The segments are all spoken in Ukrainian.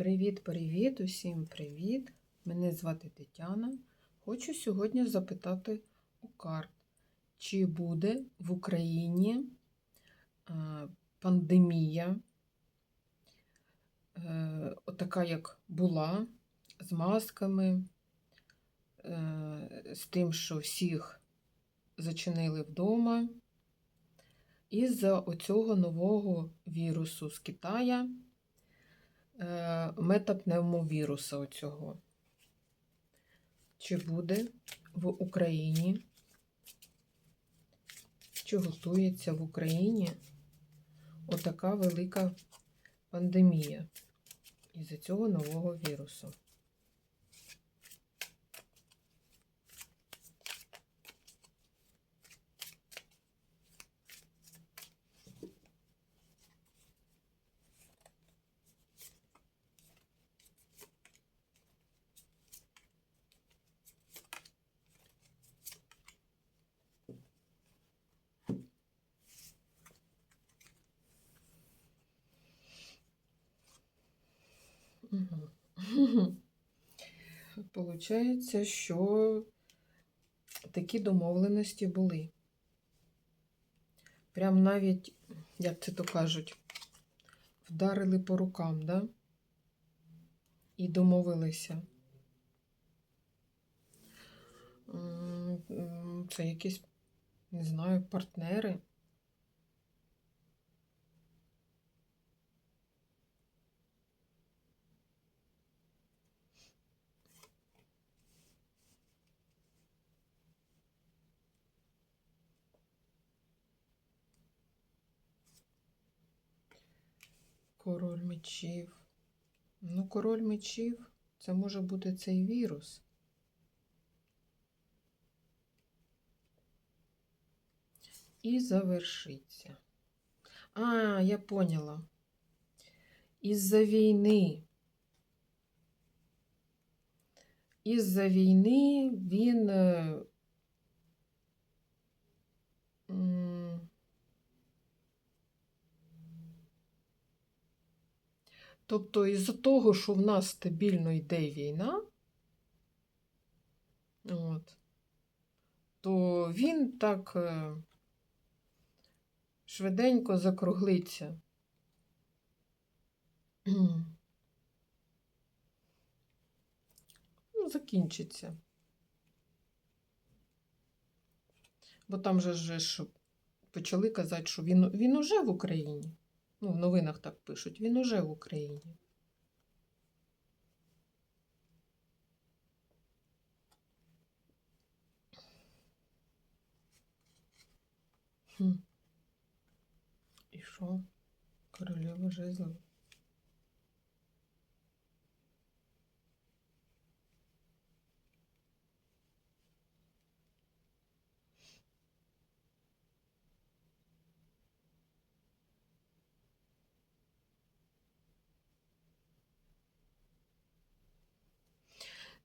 Привіт-привіт, усім привіт! Мене звати Тетяна. Хочу сьогодні запитати у карт, чи буде в Україні е, пандемія, е, отака, як була, з масками, е, з тим, що всіх зачинили вдома, із-за оцього нового вірусу з Китая метапневмовіруса оцього. Чи буде в Україні? Чи готується в Україні отака велика пандемія із-за цього нового вірусу? Получається, що такі домовленості були. Прям навіть, як це то кажуть, вдарили по рукам, да? І домовилися. Це якісь, не знаю, партнери. Король мечів. Ну, король мечів це може бути цей вірус. І завершиться. А, я поняла. Із-за війни. Із-за війни він. е, м, Тобто, із-за того, що в нас стабільно йде війна, от, то він так е, швиденько закруглиться. Ну, закінчиться. Бо там же ж почали казати, що він, він уже в Україні. Ну, в новинах так пишуть, він уже в Україні. Хм. І що? Королева жезлов.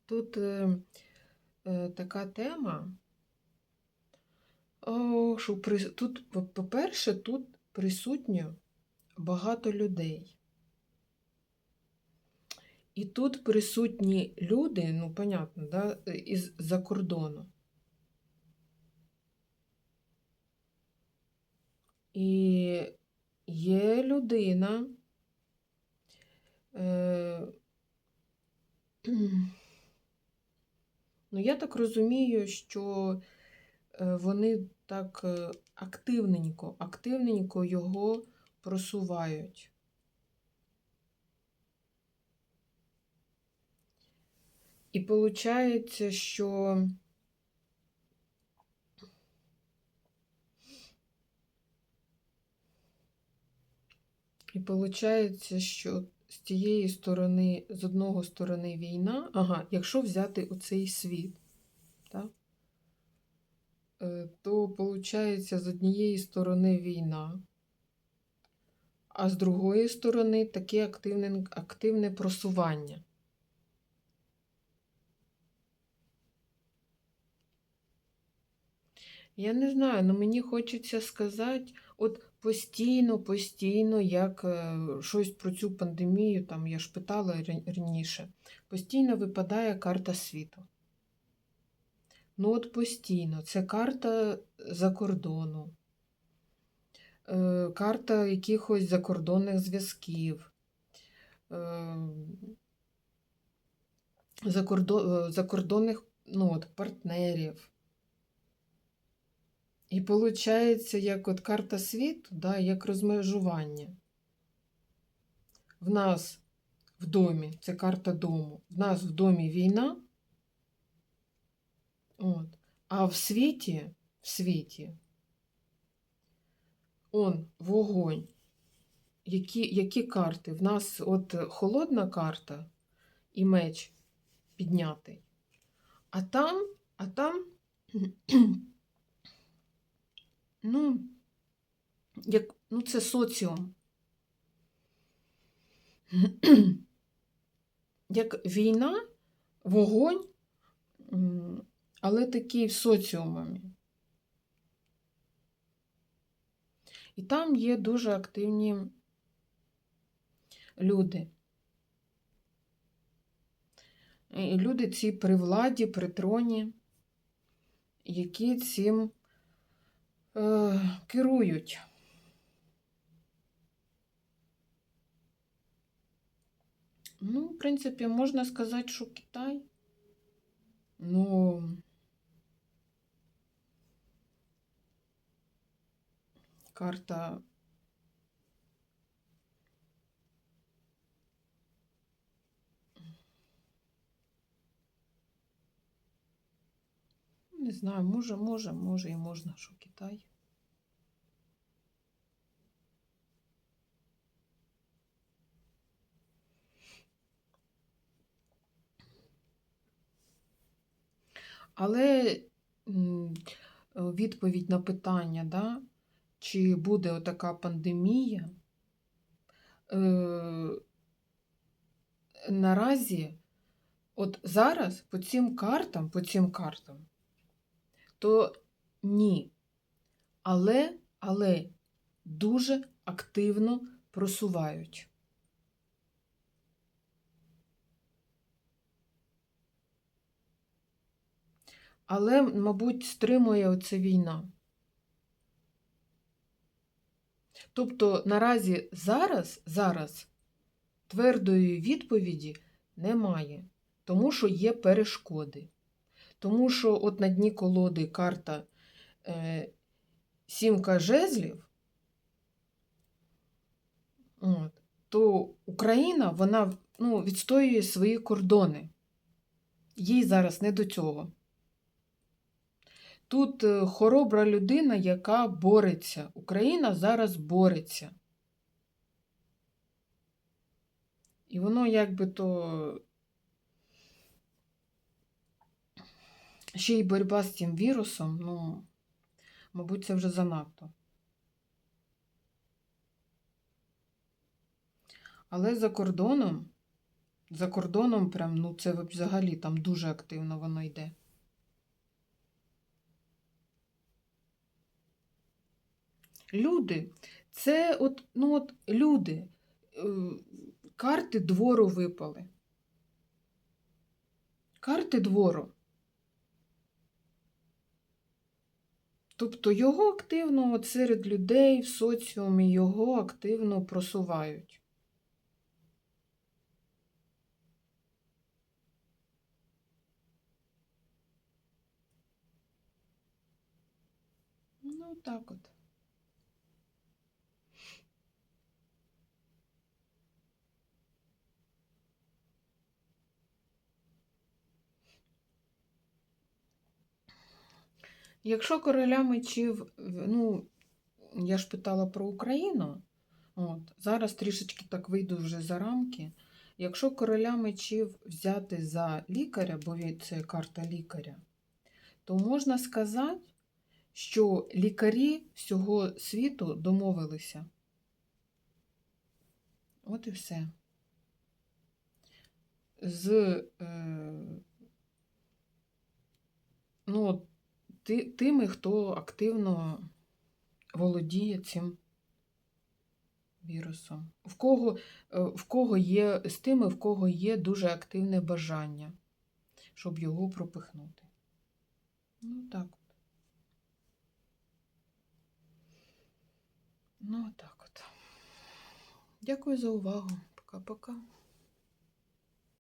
Тут е, е, така тема, о, що при, тут, по- по-перше, тут присутньо багато людей. І тут присутні люди, ну, понятно, да, із-за кордону. І є людина. Е, Ну, я так розумію, що е, вони так е, активненько, активненько його просувають. І виходить, що і виходить, що з тієї сторони, з одного сторони війна, ага, якщо взяти оцей світ, так? Е, то виходить, з однієї сторони війна, а з другої сторони таке активне, активне просування. Я не знаю, але мені хочеться сказати, от постійно, постійно, як е, щось про цю пандемію, там я ж питала раніше, постійно випадає карта світу. Ну, от постійно. Це карта за кордону, е, карта якихось закордонних зв'язків, е, закордо- закордонних ну, от, партнерів. І виходить, як от карта світу, да, як розмежування. В нас в домі, це карта дому, в нас в домі війна, от, а в світі, в світі, он, вогонь. Які, які карти? В нас от холодна карта і меч піднятий. А там, а там, ну, як, ну, це соціум. Як війна, вогонь, але такий в соціумі. І там є дуже активні люди. І люди ці при владі, при троні, які цим е, керують. Ну, в принципі, можна сказати, що Китай. Ну, карта. Не знаю, може, може, може і можна, що Китай. Але відповідь на питання, да, чи буде така пандемія, е, наразі, от зараз по цим картам, по цим картам, то ні. Але, але дуже активно просувають. Але, мабуть, стримує оця війна. Тобто наразі зараз, зараз твердої відповіді немає, тому що є перешкоди. Тому що от на дні колоди карта е, сімка жезлів, от, то Україна вона ну, відстоює свої кордони. Їй зараз не до цього. Тут е, хоробра людина, яка бореться. Україна зараз бореться. І воно якби то ще й боротьба з цим вірусом, ну, мабуть, це вже занадто. Але за кордоном, за кордоном, прям, ну, це взагалі там дуже активно воно йде. Люди, це от, ну от люди, е, карти двору випали. Карти двору. Тобто його активно серед людей в соціумі його активно просувають. Ну, так от. Якщо короля мечів, ну, я ж питала про Україну, от, зараз трішечки так вийду вже за рамки. Якщо короля мечів взяти за лікаря, бо це карта лікаря, то можна сказати, що лікарі всього світу домовилися. От і все. З е, ну, тими, хто активно володіє цим вірусом. В кого, е, в кого є з тими, в кого є дуже активне бажання, щоб його пропихнути. Ну, так от. Ну, так от. Дякую за увагу. Пока-пока.